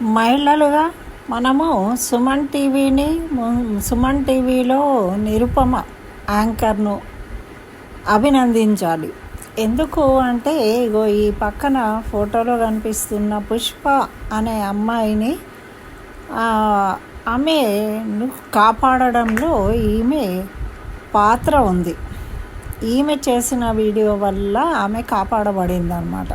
మహిళలుగా మనము సుమన్ టీవీని సుమన్ టీవీలో నిరుపమ యాంకర్ను అభినందించాలి. ఎందుకు అంటే ఇగో ఈ పక్కన ఫోటోలో కనిపిస్తున్న పుష్ప అనే అమ్మాయిని ఆమెను కాపాడడంలో ఈమె పాత్ర ఉంది. ఈమె చేసిన వీడియో వల్ల ఆమె కాపాడబడింది అన్నమాట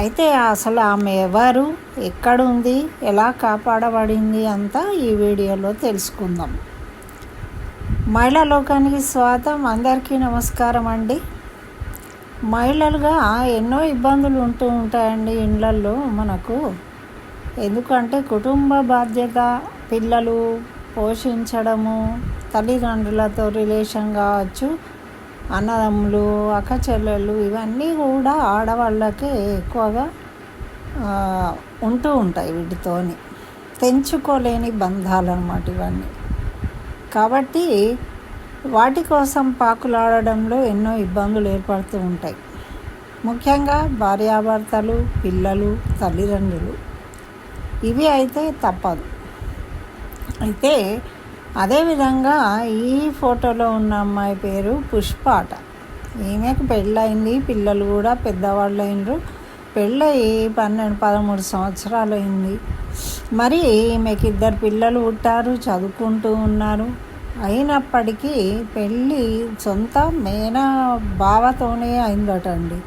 అయితే అసలు ఆమె ఎవరు ఎక్కడుంది ఎలా కాపాడబడింది అంతా ఈ వీడియోలో తెలుసుకుందాం. మహిళా లోకానికి స్వాగతం అందరికీ నమస్కారం అండి. మహిళలుగా ఎన్నో ఇబ్బందులు ఉంటూ ఉంటాయండి ఇండ్లల్లో మనకు. ఎందుకంటే కుటుంబ బాధ్యత పిల్లలు పోషించడము తల్లిదండ్రులతో రిలేషన్ కావచ్చు అన్నదమ్ములు అక్క చెల్లెళ్ళు ఇవన్నీ కూడా ఆడవాళ్ళకే ఎక్కువగా ఉంటూ ఉంటాయి వీటితోని. తెంచుకోలేని బంధాలు అన్నమాట ఇవన్నీ. కాబట్టి వాటి కోసం పాకులాడడంలో ఎన్నో ఇబ్బందులు ఏర్పడుతూ ఉంటాయి. ముఖ్యంగా భార్యాభర్తలు పిల్లలు తల్లిదండ్రులు. ఇవి అయితే తప్పదు. అయితే అదేవిధంగా ఈ ఫోటోలో ఉన్న అమ్మాయి పేరు పుష్పాట. ఈమెకు పెళ్ళయింది పిల్లలు కూడా పెద్దవాళ్ళు అయినరు పెళ్ళయి పన్నెండు పదమూడు సంవత్సరాలు అయింది మరి ఈమెకి ఇద్దరు పిల్లలు పుట్టారు చదువుకుంటూ ఉన్నారు. అయినప్పటికీ పెళ్ళి సొంత మేనా బావతోనే అయిందటండి.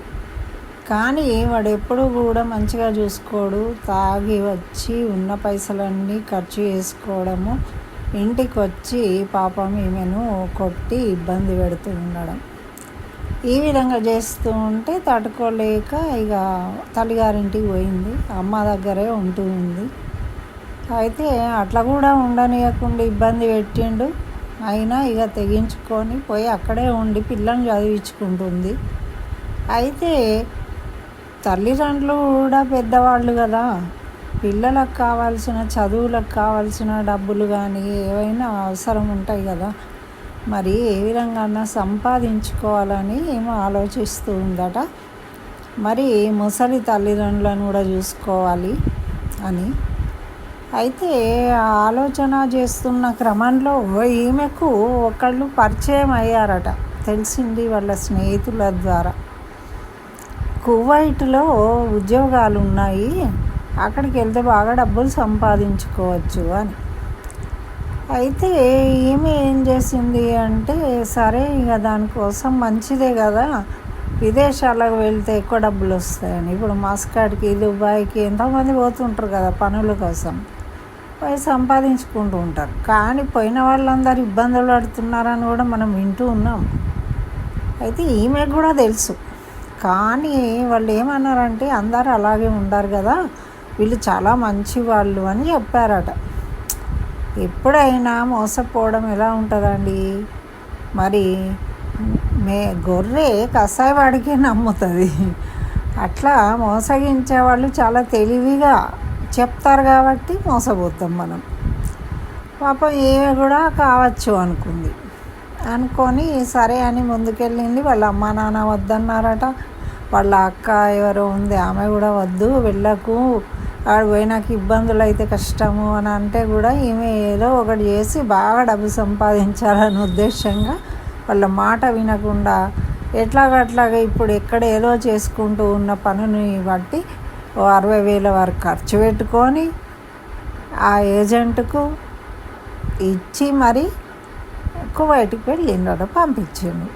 కానీ వాడు ఎప్పుడు కూడా మంచిగా చూసుకోడు తాగి వచ్చి ఉన్న పైసలన్నీ ఖర్చు చేసుకోవడము ఇంటికి వచ్చి పాపం ఈమెను కొట్టి ఇబ్బంది పెడుతూ ఉండడం. ఈ విధంగా చేస్తూ ఉంటే తట్టుకోలేక ఇక తల్లిగారింటికి పోయింది. అమ్మ దగ్గరే ఉంటూ ఉంది. అయితే అట్లా కూడా ఉండనీయకుండా ఇబ్బంది పెట్టిండు. అయినా ఇక తెగించుకొని పోయి అక్కడే ఉండి పిల్లల్ని చదివించుకుంటుంది. అయితే తల్లిదండ్రులు కూడా పెద్దవాళ్ళు కదా. పిల్లలకు కావాల్సిన చదువులకు కావాల్సిన డబ్బులు కానీ ఏవైనా అవసరం ఉంటాయి కదా. మరి ఏ విధంగా సంపాదించుకోవాలని ఏమో ఆలోచిస్తూ ఉందట. మరి ముసలి తల్లిదండ్రులను కూడా చూసుకోవాలి అని. అయితే ఆలోచన చేస్తున్న క్రమంలో ఈమెకు ఒకళ్ళు పరిచయం అయ్యారట తెలిసింది వాళ్ళ స్నేహితుల ద్వారా. కువైట్లో ఉద్యోగాలు ఉన్నాయి అక్కడికి వెళ్తే బాగా డబ్బులు సంపాదించుకోవచ్చు అని. అయితే ఈమె ఏం చేసింది అంటే సరే ఇక దానికోసం మంచిదే కదా విదేశాలకు వెళ్తే ఎక్కువ డబ్బులు వస్తాయని. ఇప్పుడు మస్కాడ్కి దుబాయ్కి ఎంతోమంది పోతుంటారు కదా పనుల కోసం. పోయి సంపాదించుకుంటూ ఉంటారు. కానీ పోయిన వాళ్ళందరూ ఇబ్బందులు పడుతున్నారని కూడా మనం వింటూ ఉన్నాం. అయితే ఈమె కూడా తెలుసు. కానీ వాళ్ళు ఏమన్నారంటే అందరూ అలాగే ఉండరు కదా వీళ్ళు చాలా మంచి వాళ్ళు అని చెప్పారట. ఎప్పుడైనా మోసపోవడం ఎలా ఉంటుందండి? మరి మే గొర్రె కసాయవాడికే నమ్ముతుంది. అట్లా మోసగించే వాళ్ళు చాలా తెలివిగా చెప్తారు కాబట్టి మోసపోతాం మనం. పాపం ఏమి కూడా కావచ్చు అనుకుంది. అనుకొని సరే అని ముందుకెళ్ళింది. వాళ్ళ అమ్మ నాన్న వద్దన్నారట. వాళ్ళ అక్క ఎవరో ఉంది. ఆమె కూడా వద్దు వెళ్ళకు. ఆడ పోయినాక ఇబ్బందులు అయితే కష్టము అని అంటే కూడా ఈమె ఏదో ఒకటి చేసి బాగా డబ్బు సంపాదించాలని ఉద్దేశంగా వాళ్ళ మాట వినకుండా ఎట్లాగట్లాగా ఇప్పుడు ఎక్కడ ఏదో చేసుకుంటూ ఉన్న పనుని బట్టి ఓ అరవై వేల వరకు ఖర్చు పెట్టుకొని ఆ ఏజెంట్కు ఇచ్చి మరి కువైట్కి వెళ్ళిండట పంపించిండు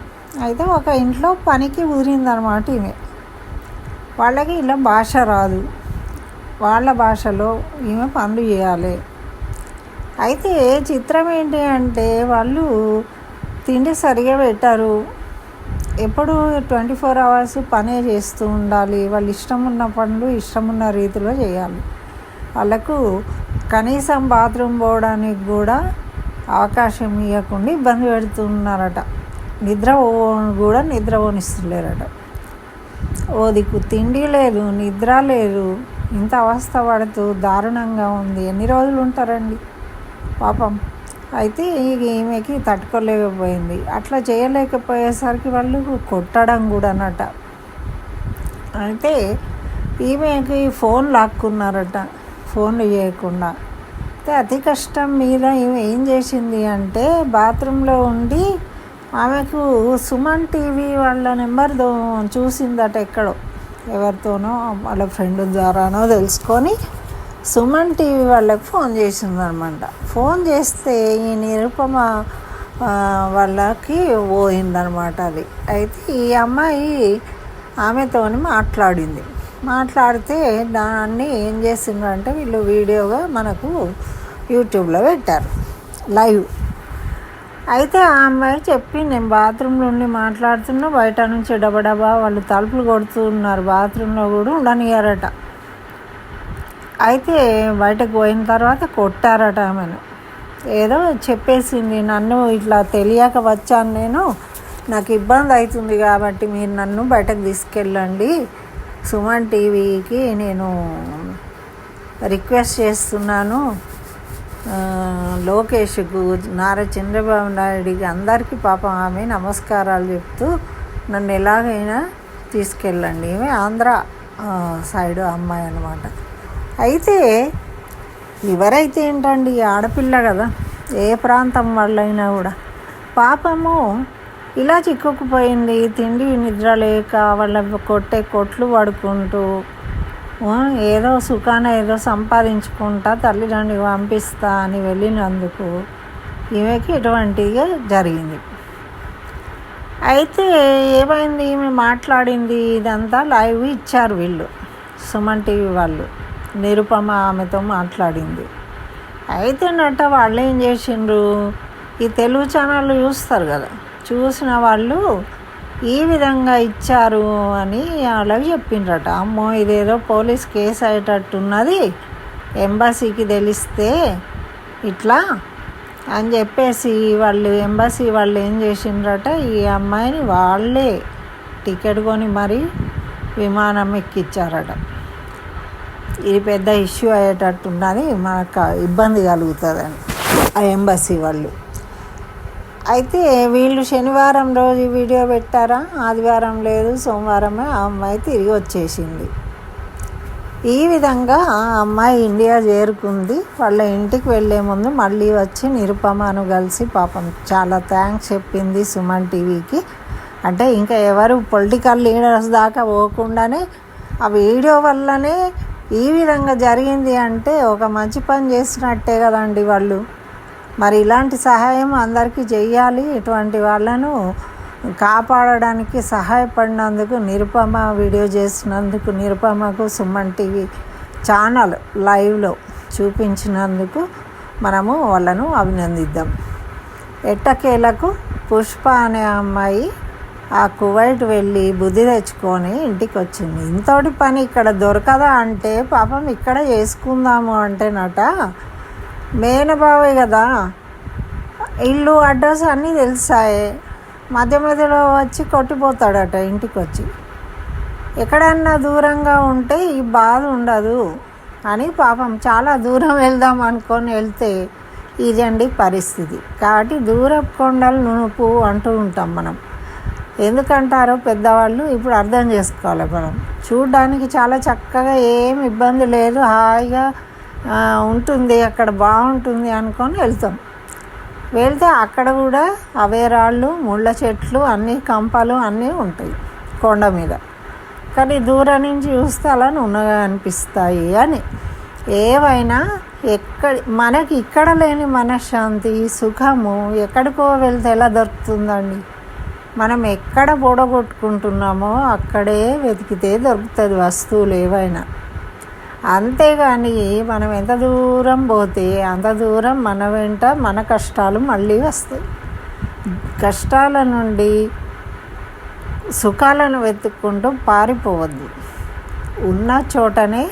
అయితే ఒక ఇంట్లో పనికి ఊరిందనమాట ఈమె. వాళ్ళకి ఇలా భాష రాదు. వాళ్ళ భాషలో ఈమె పనులు చేయాలి. అయితే చిత్రం ఏంటి అంటే వాళ్ళు తిండి సరిగా పెట్టారు. ఎప్పుడు ట్వంటీ ఫోర్ అవర్స్ పనే చేస్తూ ఉండాలి. వాళ్ళు ఇష్టం ఉన్న పనులు ఇష్టం ఉన్న రీతిలో చేయాలి. వాళ్ళకు కనీసం బాత్రూమ్ పోవడానికి కూడా అవకాశం ఇవ్వకుండా ఇబ్బంది పెడుతున్నారట. నిద్ర కూడా నిద్ర పోనిస్తలేరట. ఓ దిక్కు తిండి లేదు నిద్ర లేదు. ఇంత అవస్థ పడుతూ దారుణంగా ఉంది. ఎన్ని రోజులు ఉంటారండి? పాపం. అయితే ఈమెకి తట్టుకోలేకపోయింది. అట్లా చేయలేకపోయేసరికి వాళ్ళు కొట్టడం కూడా అన్నట అయితే ఈమెకి ఫోన్ లాక్కున్నారట. ఫోన్లు చేయకుండా. అయితే అతి కష్టం మీద ఈమె ఏం చేసింది అంటే బాత్రూంలో ఉండి ఆమెకు సుమన్ టీవీ వాళ్ళ నెంబర్ చూసిందట ఎక్కడో. ఎవరితోనో వాళ్ళ ఫ్రెండ్ ద్వారానో తెలుసుకొని సుమన్ టీవీ వాళ్ళకి ఫోన్ చేసిందనమాట. ఫోన్ చేస్తే ఈ నిరుపమ వాళ్ళకి పోయిందనమాట అది. అయితే ఈ అమ్మాయి ఆమెతోని మాట్లాడింది. మాట్లాడితే దాన్ని ఏం చేసిండ్రంటే వీళ్ళు వీడియోగా మనకు యూట్యూబ్లో పెట్టారు. లైవ్. అయితే ఆ అమ్మాయి చెప్పి నేను బాత్రూంలో ఉండి మాట్లాడుతున్నా బయట నుంచి డబడబా వాళ్ళు తలుపులు కొడుతూ ఉన్నారు బాత్రూంలో కూడా ఉండనియారట అయితే బయటకు పోయిన తర్వాత కొట్టారట ఆమెను. ఏదో చెప్పేసింది నన్ను ఇట్లా తెలియక వచ్చాను నేను నాకు ఇబ్బంది అవుతుంది కాబట్టి మీరు నన్ను బయటకు తీసుకెళ్ళండి. సుమన్ టీవీకి నేను రిక్వెస్ట్ చేస్తున్నాను లోకేష్కు నారా చంద్రబాబు నాయుడికి అందరికీ పాపం ఆమె నమస్కారాలు చెప్తూ నన్ను ఎలాగైనా తీసుకెళ్ళండి. ఈమె ఆంధ్ర సైడ్ అమ్మాయి అనమాట అయితే ఎవరైతే ఏంటండి ఆడపిల్ల కదా ఏ ప్రాంతం వాళ్ళైనా కూడా పాపము ఇలా చిక్కుకుపోయింది. తిండి నిద్ర లేక వాళ్ళ కొట్టే కొట్లు పడుకుంటూ ఏదో సుఖాన ఏదో సంపాదించుకుంటా తల్లిదండ్రులు పంపిస్తా అని వెళ్ళినందుకు ఈమెకి ఇటువంటిగా జరిగింది. అయితే ఏమైంది? ఈమె మాట్లాడింది ఇదంతా లైవ్ ఇచ్చారు వీళ్ళు సుమన్ టీవీ వాళ్ళు. నిరుపమ ఆమెతో మాట్లాడింది. అయితే నట్ట వాళ్ళు ఏం చేసిండ్రు? ఈ తెలుగు ఛానళ్ళు చూస్తారు కదా చూసిన వాళ్ళు ఈ విధంగా ఇచ్చారు అని వాళ్ళకి చెప్పిండ్రట. అమ్మో ఇదేదో పోలీస్ కేసు అయ్యేటట్టున్నది. ఎంబసీకి తెలిస్తే ఇట్లా అని చెప్పేసి వాళ్ళు ఎంబసీ వాళ్ళు ఏం చేసిండ్రట ఈ అమ్మాయిని వాళ్ళే టికెట్ కొని మరీ విమానం ఎక్కిచ్చారట. ఇది పెద్ద ఇష్యూ అయ్యేటట్టున్నది మనకు ఇబ్బంది కలుగుతుందని ఆ ఎంబసీ వాళ్ళు. అయితే వీళ్ళు శనివారం రోజు వీడియో పెట్టారా? ఆదివారం లేదు సోమవారమే ఆ అమ్మాయి తిరిగి వచ్చేసింది. ఈ విధంగా ఆ అమ్మాయి ఇండియా చేరుకుంది. వాళ్ళ ఇంటికి వెళ్ళే ముందు మళ్ళీ వచ్చి నిరుపమను కలిసి పాపం చాలా థ్యాంక్స్ చెప్పింది సుమన్ టీవీకి. అంటే ఇంకా ఎవరు పొలిటికల్ లీడర్స్ దాకా పోకుండానే ఆ వీడియో వల్లనే ఈ విధంగా జరిగింది అంటే ఒక మంచి పని చేసినట్టే కదండి వాళ్ళు. మరి ఇలాంటి సహాయం అందరికీ చెయ్యాలి. ఇటువంటి వాళ్ళను కాపాడడానికి సహాయపడినందుకు నిరుపమ వీడియో చేసినందుకు నిరుపమకు సుమన్ టీవీ ఛానల్ లైవ్లో చూపించినందుకు మనము వాళ్ళను అభినందిద్దాం. ఎట్టకేలకు పుష్ప అనే అమ్మాయి ఆ కువైట్ వెళ్ళి బుద్ధి తెచ్చుకొని ఇంటికి వచ్చింది ఇంతటి పని ఇక్కడ దొరకదా అంటే పాపం ఇక్కడ చేసుకుందాము అంటేనట మేనబావే కదా. ఇల్లు అడ్రస్ అన్నీ తెలుసాయే. మధ్య మధ్యలో వచ్చి కొట్టిపోతాడట ఇంటికి వచ్చి ఎక్కడన్నా దూరంగా ఉంటే ఈ బాధ ఉండదు అని పాపం చాలా దూరం వెళ్దాం అనుకొని వెళ్తే ఇదండి పరిస్థితి. కాబట్టి దూరపు కొండలు నునుపు అంటూ ఉంటాం మనం. ఎందుకంటారో పెద్దవాళ్ళు ఇప్పుడు అర్థం చేసుకోవాలి మనం. చూడడానికి చాలా చక్కగా ఏం ఇబ్బంది లేదు. హాయిగా ఉంటుంది అక్కడ బాగుంటుంది అనుకొని వెళ్తాం. వెళ్తే అక్కడ కూడా అవే రాళ్ళు ముళ్ళ చెట్లు అన్నీ కంపలు అన్నీ ఉంటాయి కొండ మీద. కానీ దూరం నుంచి చూస్తే అలా నున్నగా అనిపిస్తాయి అని. ఏవైనా ఎక్కడ మనకి ఇక్కడ లేని మనశ్శాంతి సుఖము ఎక్కడికో వెళ్తే ఎలా దొరుకుతుందండి? మనం ఎక్కడ పొడగొట్టుకుంటున్నామో అక్కడే వెతికితే దొరుకుతుంది వస్తువులు ఏవైనా. అంతేగాని మనం ఎంత దూరం పోతే అంత దూరం మన వెంట మన కష్టాలు మళ్ళీ వస్తాయి. కష్టాల నుండి సుఖాలను వెతుక్కుంటూ పారిపోవద్దు. ఉన్న చోటనే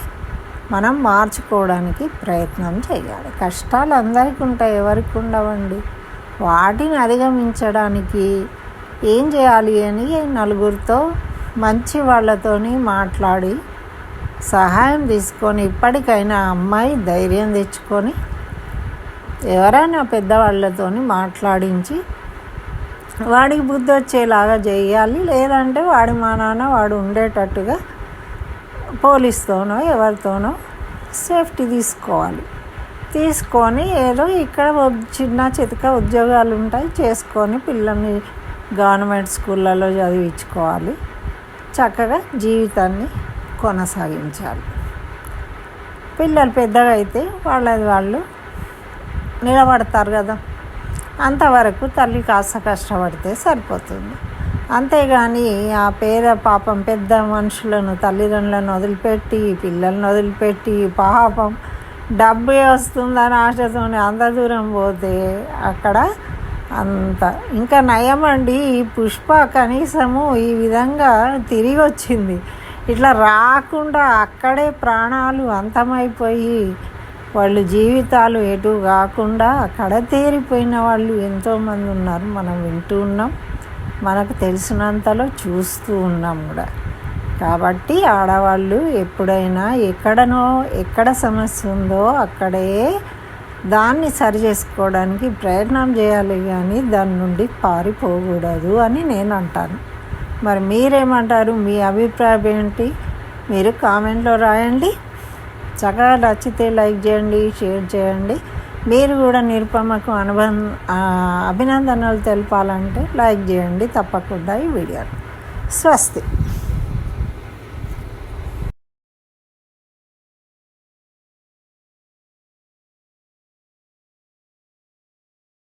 మనం మార్చుకోవడానికి ప్రయత్నం చేయాలి. కష్టాలు అందరికీ ఉంటాయి ఎవరికి ఉండవండి. వాటిని అధిగమించడానికి ఏం చేయాలి అని నలుగురితో మంచి వాళ్ళతోని మాట్లాడి సహాయం తీసుకొని ఇప్పటికైనా అమ్మాయి ధైర్యం తెచ్చుకొని ఎవరైనా పెద్దవాళ్ళతో మాట్లాడించి వాడికి బుద్ధి వచ్చేలాగా చేయాలి లేదంటే వాడి మా నాన్న వాడు ఉండేటట్టుగా పోలీస్తోనో ఎవరితోనో సేఫ్టీ తీసుకోవాలి. తీసుకొని ఏదో ఇక్కడ చిన్న చితక ఉద్యోగాలు ఉంటాయి చేసుకొని పిల్లల్ని గవర్నమెంట్ స్కూళ్ళలో చదివించుకోవాలి. చక్కగా జీవితాన్ని కొనసాగించాలి. పిల్లలు పెద్దగా అయితే వాళ్ళది వాళ్ళు నిలబడతారు కదా. అంతవరకు తల్లి కాస్త కష్టపడితే సరిపోతుంది. అంతేగాని ఆ పేద పాపం పెద్ద మనుషులను తల్లిదండ్రులను వదిలిపెట్టి పిల్లల్ని వదిలిపెట్టి పాపం డబ్బే వస్తుందని ఆశతో అంత దూరం పోతే అక్కడ అంత ఇంకా నయమండి. ఈ పుష్ప కనీసము ఈ విధంగా తిరిగి వచ్చింది ఇట్లా రాకుండా అక్కడే ప్రాణాలు అంతమైపోయి వాళ్ళు జీవితాలు ఎటు కాకుండా అక్కడ తేరిపోయిన వాళ్ళు ఎంతోమంది ఉన్నారు. మనం వింటూ ఉన్నాం. మనకు తెలిసినంతలో చూస్తూ ఉన్నాం కూడా. కాబట్టి ఆడవాళ్ళు ఎప్పుడైనా ఎక్కడనో ఎక్కడ సమస్య ఉందో అక్కడే దాన్ని సరి చేసుకోవడానికి ప్రయత్నం చేయాలి కానీ దాని నుండి పారిపోకూడదు అని నేను అంటాను. మరి మీరేమంటారు? మీ అభిప్రాయం ఏంటి? మీరు కామెంట్లో రాయండి. చక్కగా నచ్చితే లైక్ చేయండి షేర్ చేయండి. మీరు కూడా నిరుపమకు అనుబంధ అభినందనలు తెలపాలంటే లైక్ చేయండి తప్పకుండా ఈ వీడియోని. స్వస్తి.